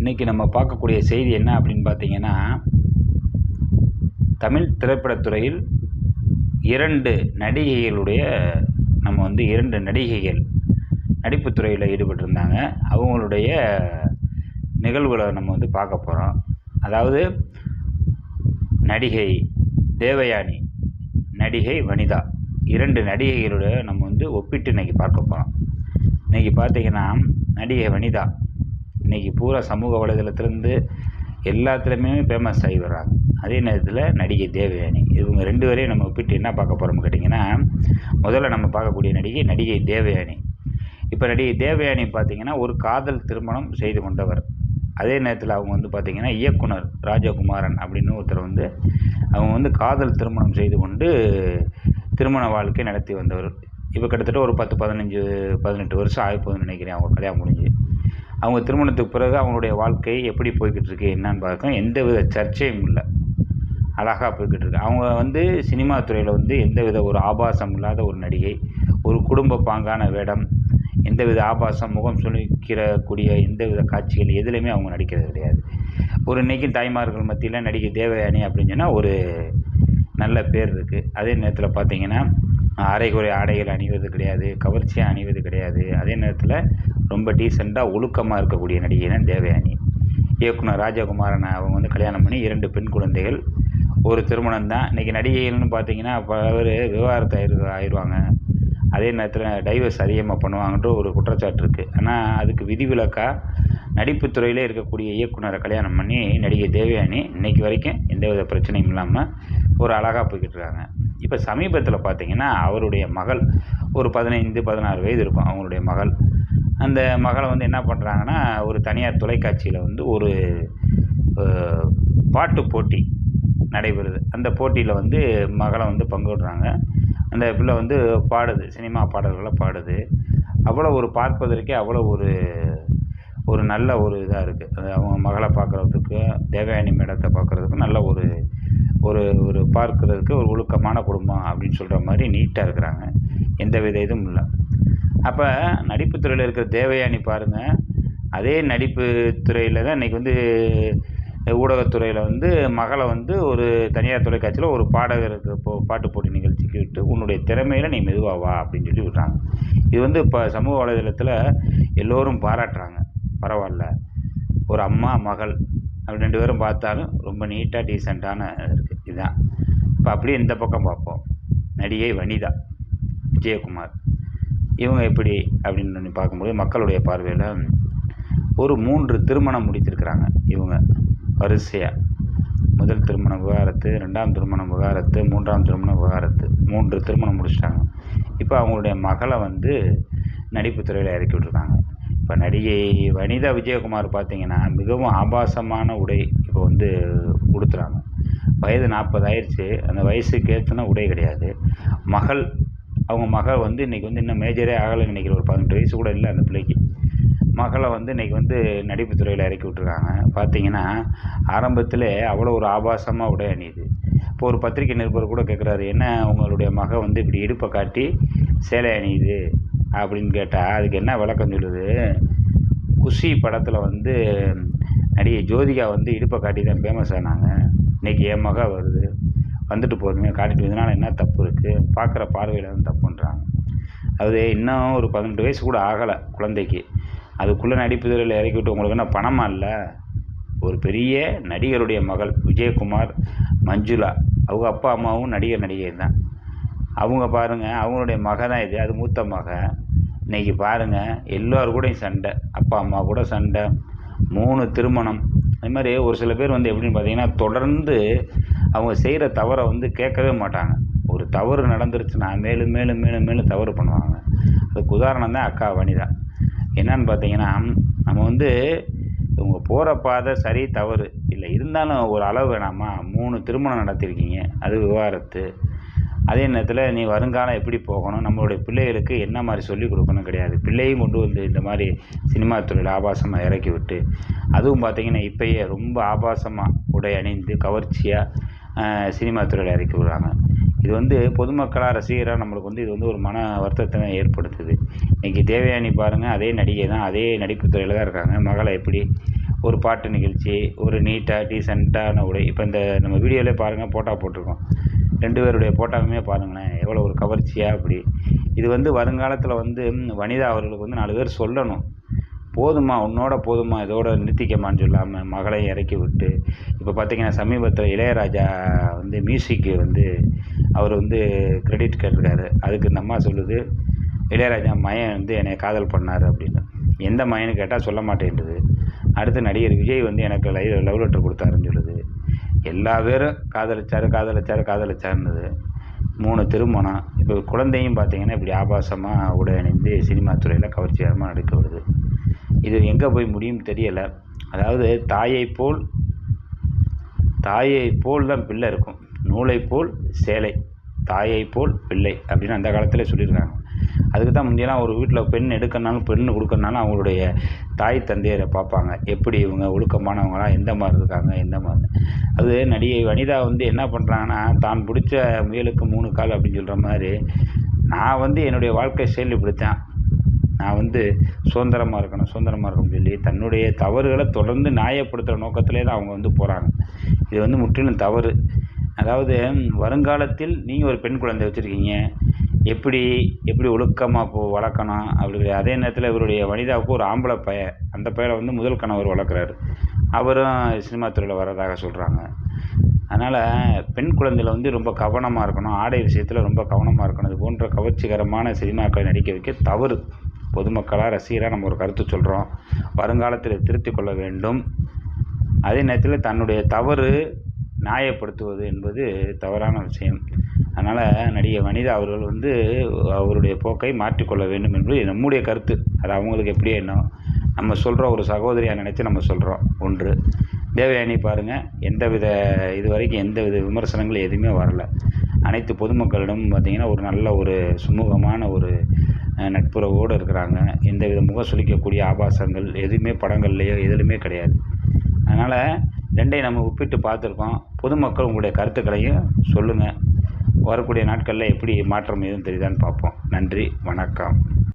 இன்றைக்கி நம்ம பார்க்கக்கூடிய செய்தி என்ன அப்படின்னு பார்த்தீங்கன்னா தமிழ் திரைப்படத்துறையில் இரண்டு நடிகைகளுடைய நம்ம வந்து இரண்டு நடிகைகள் நடிப்புத்துறையில் ஈடுபட்டிருந்தாங்க. அவங்களுடைய நிகழ்வுகளை நம்ம வந்து பார்க்க போகிறோம் அதாவது நடிகை தேவயானி நடிகை வனிதா இரண்டு நடிகைகளுடைய நம்ம வந்து ஒப்பிட்டு இன்றைக்கி பார்க்க போகிறோம் இன்றைக்கி பார்த்தீங்கன்னா நடிகை வனிதா இன்றைக்கி பூரா சமூக வலைதளத்துலேருந்து எல்லாத்துலேயுமே ஃபேமஸ் ஆகி வர்றாங்க. அதே நேரத்தில் நடிகை தேவயானி. இவங்க ரெண்டு பேரையும் நம்ம ஒப்பிட்டு என்ன பார்க்க போகிறோம்னு கேட்டிங்கன்னா முதல்ல நம்ம பார்க்கக்கூடிய நடிகை நடிகை தேவயானி. இப்போ நடிகை தேவயானி பார்த்திங்கன்னா ஒரு காதல் திருமணம் செய்து கொண்டவர். அதே நேரத்தில் அவங்க வந்து பார்த்திங்கன்னா இயக்குனர் ராஜகுமாரன் அப்படின்னு ஒருத்தர் வந்து அவங்க வந்து காதல் திருமணம் செய்து கொண்டு திருமண வாழ்க்கை நடத்தி வந்தவர். இப்போ கிட்டத்தட்ட ஒரு பத்து பதினஞ்சு பதினெட்டு வருஷம் ஆகிப்போகுதுன்னு நினைக்கிறேன். அவங்க கல்யாணம் முடிஞ்சு. அவங்க திருமணத்துக்கு பிறகு அவங்களுடைய வாழ்க்கை எப்படி போய்கிட்டு இருக்கு என்னன்னு பார்க்க எந்த வித சர்ச்சையும் இல்லை. அழகாக போய்கிட்டு இருக்கு அவங்க வந்து சினிமா துறையில் வந்து எந்த வித ஒரு ஆபாசம் இல்லாத ஒரு நடிகை ஒரு குடும்ப பாங்கான வேடம் எந்த வித ஆபாசம் முகம் சுழிக்கிறக்கூடிய எந்த வித காட்சிகள் எதுலேயுமே அவங்க நடிக்கிறது கிடையாது. ஒரு இன்றைக்கி தாய்மார்கள் மத்தியில் நடிகை தேவயானி அப்படின்னு சொன்னால் ஒரு நல்ல பேர் இருக்குது அதே நேரத்தில் பார்த்தீங்கன்னா அரைகுறை ஆடைகள் அணிவது கிடையாது கவர்ச்சியாக அணிவது கிடையாது. அதே நேரத்தில் ரொம்ப டீசெண்டாக ஒழுக்கமாக இருக்கக்கூடிய நடிகை தான் தேவயானி. இயக்குனர் ராஜகுமாரனை அவங்க வந்து கல்யாணம் பண்ணி இரண்டு பெண் குழந்தைகள் ஒரு திருமணம் தான் இன்றைக்கி நடிகைகள்னு பார்த்தீங்கன்னா பல பேர் விவாகரத்து ஆயிரு ஆயிடுவாங்க அதே நேரத்தில் டைவர்ஸ் அதிகமாக பண்ணுவாங்கன்ற ஒரு குற்றச்சாட்டு இருக்குது ஆனால் அதுக்கு விதிவிலக்காக நடிப்புத் துறையிலே இருக்கக்கூடிய இயக்குனரை கல்யாணம் பண்ணி நடிகை தேவயானி இன்றைக்கி வரைக்கும் எந்தவித பிரச்சனையும் இல்லாமல் ஒரு அழகாக போய்கிட்டு இருக்காங்க. இப்போ சமீபத்தில் பார்த்தீங்கன்னா அவருடைய மகள் ஒரு பதினைந்து பதினாறு வயது இருக்கும் அவங்களுடைய மகள். அந்த மகளை வந்து என்ன பண்ணுறாங்கன்னா ஒரு தனியார் தொலைக்காட்சியில் வந்து ஒரு பாட்டு போட்டி நடைபெறுது. அந்த போட்டியில் வந்து மகளை வந்து பங்கு விடுறாங்க அந்த பிள்ளை வந்து பாடுது சினிமா பாடல்களை பாடுது. அவ்வளோ ஒரு பார்ப்பதற்கே அவ்வளோ ஒரு ஒரு நல்ல ஒரு இதாக இருக்குது அது அவங்க மகளை பார்க்குறதுக்கு தேவயானி மேடத்தை பார்க்குறதுக்கு நல்ல ஒரு ஒரு ஒரு பார்க்குறதுக்கு ஒரு ஒழுக்கமான குடும்பம் அப்படின்னு சொல்கிற மாதிரி நீட்டாக இருக்கிறாங்க. எந்த வித இதுவும் இல்லை. அப்போ நடிப்புத்துறையில் இருக்கிற தேவயானி பாருங்கள் அதே நடிப்பு துறையில் தான் இன்றைக்கி வந்து ஊடகத்துறையில் வந்து மகளை வந்து ஒரு தனியார் தொலைக்காட்சியில் ஒரு பாடகருக்கு போ பாட்டு போட்டி நிகழ்ச்சிக்கு விட்டு உன்னுடைய திறமையில் நீ மெதுவா வா அப்படின்னு சொல்லி விட்றாங்க. இது வந்து இப்போ சமூக வலைதளத்தில் எல்லோரும் பாராட்டுறாங்க. பரவாயில்ல. ஒரு அம்மா மகள் அப்படி ரெண்டு பேரும் பார்த்தாலும் ரொம்ப நீட்டாக டீசெண்டான இருக்குது இதுதான். இப்போ அப்படியே இந்த பக்கம் பார்ப்போம். நடிகை வனிதா விஜயகுமார். இவங்க எப்படி அப்படின்னு பார்க்கும்போது மக்களுடைய பார்வையில் ஒரு மூன்று திருமணம் முடித்திருக்கிறாங்க இவங்க. வரிசையாக முதல் திருமண விவகாரத்து ரெண்டாம் திருமணம் விவகாரத்து மூன்றாம் திருமண விவகாரத்து. மூன்று திருமணம் முடிச்சிட்டாங்க. இப்போ அவங்களுடைய மகளை வந்து நடிப்பு துறையில் இறக்கி விட்ருக்காங்க இப்போ நடிகை வனிதா விஜயகுமார் பார்த்தீங்கன்னா மிகவும் ஆபாசமான உடை இப்போ வந்து கொடுத்துறாங்க வயது நாற்பது ஆயிடுச்சு அந்த வயசுக்கு ஏற்றின உடை கிடையாது. மகள் அவங்க மகள் வந்து இன்றைக்கி வந்து இன்னும் மேஜரே ஆகலைன்னு நினைக்கிற ஒரு பதினெட்டு வயசு கூட இல்லை அந்த பிள்ளைக்கு. மகளை வந்து இன்றைக்கி வந்து நடிப்பு துறையில் இறக்கி விட்ருக்காங்க பார்த்தீங்கன்னா ஆரம்பத்தில் அவ்வளோ ஒரு ஆபாசமாக உடை அணியுது. இப்போ ஒரு பத்திரிக்கை நிருபர் கூட கேட்குறாரு என்ன உங்களுடைய மகள் வந்து இப்படி இடுப்பை காட்டி சேலை அணியுது? அப்படின்னு கேட்டால் அதுக்கு என்ன விளக்கம் சொல்லுது? குஷி படத்தில் வந்து நடிகை ஜோதிகா வந்து இடுப்பை காட்டி தான் ஃபேமஸ் ஆனாங்க. இன்றைக்கி என் மக வருது. வந்துட்டு போதுமே காட்டிட்டு இதனால் என்ன தப்பு இருக்குது பார்க்குற பார்வையில் தான் தப்புன்றாங்க அது இன்னும் ஒரு பதினெட்டு வயசு கூட ஆகலை குழந்தைக்கு. அதுக்குள்ளே நடிப்பு துறையில் இறக்கி விட்டு உங்களுக்கு என்ன பணமா இல்லை? ஒரு பெரிய நடிகருடைய மகள் விஜயகுமார் மஞ்சுளா அவங்க அப்பா அம்மாவும் நடிகர் நடிகை தான். அவங்க பாருங்கள் அவங்களுடைய மக தான் இது. அது மூத்த மக இன்னைக்கு பாருங்கள் எல்லோரு கூடயும் சண்டை. அப்பா அம்மா கூட சண்டை. மூணு திருமணம். அது மாதிரி ஒரு சில பேர் வந்து எப்படின்னு பார்த்தீங்கன்னா தொடர்ந்து அவங்க செய்கிற தவறை வந்து கேட்கவே மாட்டாங்க. ஒரு தவறு நடந்துருச்சுன்னா மேலும் மேலும் மேலும் மேலும் தவறு பண்ணுவாங்க. அதுக்கு உதாரணம் தான் அக்கா வனிதா என்னன்னு பார்த்தீங்கன்னா நம்ம வந்து இவங்க போகிற பாதை சரி தவறு. இல்லை இருந்தாலும் ஒரு அளவு வேணாமா? மூணு திருமணம் நடத்திருக்கீங்க. அது விவாகரத்து. அதே நேரத்தில் நீ வருங்காலம் எப்படி போகணும்? நம்மளுடைய பிள்ளைகளுக்கு என்ன மாதிரி சொல்லிக் கொடுக்கணும் கிடையாது. பிள்ளையும் கொண்டு வந்து இந்த மாதிரி சினிமா துறையில் ஆபாசமாக இறக்கி விட்டு அதுவும் பார்த்தீங்கன்னா இப்போயே ரொம்ப ஆபாசமாக உடை அணிந்து கவர்ச்சியாக சினிமா துறையில் இறக்கி விடுறாங்க. இது வந்து பொதுமக்களாக ரசிகராக நம்மளுக்கு வந்து இது வந்து ஒரு மன வருத்தத்தை தான் ஏற்படுத்துது. இன்றைக்கி தேவயானி பாருங்கள் அதே நடிகை தான் அதே நடிப்பு துறையில் தான் இருக்காங்க. மகளை எப்படி ஒரு பாட்டு நிகழ்ச்சி ஒரு நீட்டாக டீசெண்டான உடை இப்போ இந்த நம்ம வீடியோவிலே பாருங்கள் போட்டா போட்டிருக்கோம். ரெண்டு பேருடைய போட்டாவுமே பாருங்களேன் எவ்வளோ ஒரு கவர்ச்சியாக அப்படி. இது வந்து வருங்காலத்தில் வந்து வனிதா அவர்களுக்கு வந்து நாலு பேர் சொல்லணும். போதுமா உன்னோட போதுமா இதோட நிறுத்திக்கமான்னு சொல்லாமல் மகளை இறக்கி விட்டு இப்போ பார்த்தீங்கன்னா சமீபத்தில் இளையராஜா வந்து மியூசிக்கு வந்து அவர் வந்து கிரெடிட் கேட்டிருக்காரு. அதுக்கு இந்த அம்மா சொல்லுது இளையராஜா மயன் வந்து என்னை காதல் பண்ணார் அப்படின்னு. எந்த மயன்னு கேட்டால் சொல்ல மாட்டேன்றது. அடுத்து நடிகர் விஜய் வந்து எனக்கு லைவ் லவ் லெட்டர் கொடுத்தாருன்னு சொல்லுது. எல்லா பேரும் காதலிச்சாரு காதலிச்சார் காதலிச்சாருன்னுது மூணு திருமணம். இப்போ குழந்தையும் பார்த்தீங்கன்னா இப்படி ஆபாசமாக உடை அணிந்து சினிமா துறையில் கவர்ச்சிகரமாக நடிக்க வருது. இது எங்கே போய் முடியும் தெரியலை. அதாவது தாயை போல் தாயை போல் தான் பிள்ளை இருக்கும். நூலை போல் சேலை தாயை போல் பிள்ளை அப்படின்னு அந்த காலத்தில் சொல்லியிருக்காங்க. அதுக்கு தான் முந்தியெல்லாம் ஒரு வீட்டில் பெண் எடுக்கணுனாலும் பெண் கொடுக்கறனாலும் அவங்களுடைய தாய் தந்தையரை பார்ப்பாங்க. எப்படி இவங்க ஒழுக்கமானவங்களா எந்த மாதிரி இருக்காங்க எந்த மாதிரி. அது நடிகை வனிதா வந்து என்ன பண்ணுறாங்கன்னா தான் பிடிச்ச முயலுக்கு மூணு கால் அப்படின்னு சொல்கிற மாதிரி நான் வந்து என்னுடைய வாழ்க்கை ஸ்டைல் இப்படித்தான். நான் வந்து சுதந்திரமாக இருக்கணும் சுதந்திரமாக இருக்கணும்னு சொல்லி தன்னுடைய தவறுகளை தொடர்ந்து நியாயப்படுத்துகிற நோக்கத்திலே தான் அவங்க வந்து போகிறாங்க இது வந்து முற்றிலும் தவறு. அதாவது வருங்காலத்தில் நீங்கள் ஒரு பெண் குழந்தை வச்சுருக்கீங்க. எப்படி எப்படி ஒழுக்கமாக போ வளர்க்கணும் அப்படி அதே நேரத்தில் இவருடைய வனிதாவுக்கு ஒரு ஆம்பளை பைய அந்த பையனை வந்து முதல் கணவர் வளர்க்குறாரு. அவரும் சினிமா துறையில் வர்றதாக சொல்கிறாங்க அதனால் பெண் குழந்தையில் வந்து ரொம்ப கவனமாக இருக்கணும். ஆடை விஷயத்தில் ரொம்ப கவனமாக இருக்கணும். இது போன்ற கவர்ச்சிகரமான சினிமாக்களை நடிக்க வைக்க தவறு. பொதுமக்களாக ரசிகராக நம்ம ஒரு கருத்து சொல்கிறோம் வருங்காலத்தில் திருத்திக் கொள்ள வேண்டும். அதே நேரத்தில் தன்னுடைய தவறு நியாயப்படுத்துவது என்பது தவறான விஷயம். அதனால் நடிகை வனிதா அவர்கள் வந்து அவருடைய போக்கை மாற்றிக்கொள்ள வேண்டும் என்பது நம்முடைய கருத்து. அது அவங்களுக்கு எப்படி என்ன நம்ம சொல்கிறோம் ஒரு சகோதரியாக நினச்சி நம்ம சொல்கிறோம் ஒன்று. தேவயானி பாருங்கள் எந்த வித இது வரைக்கும் எந்த வித விமர்சனங்கள் எதுவுமே வரல. அனைத்து பொதுமக்களிடமும் பார்த்திங்கன்னா ஒரு நல்ல ஒரு சுமூகமான ஒரு நட்புறவோடு இருக்கிறாங்க. எந்த வித முகம் சுழிக்கக்கூடிய ஆபாசங்கள் எதுவுமே படங்கள்லையோ எதுலையுமே கிடையாது. அதனால் ரெண்டையும் நம்ம ஒப்பிட்டு பார்த்துருக்கோம். பொதுமக்கள் உங்களுடைய கருத்துக்களையும் சொல்லுங்கள் வரக்கூடிய நாட்களில் எப்படி மாற்றம் எதுவும் தெரியுதான்னு பார்ப்போம். நன்றி வணக்கம்.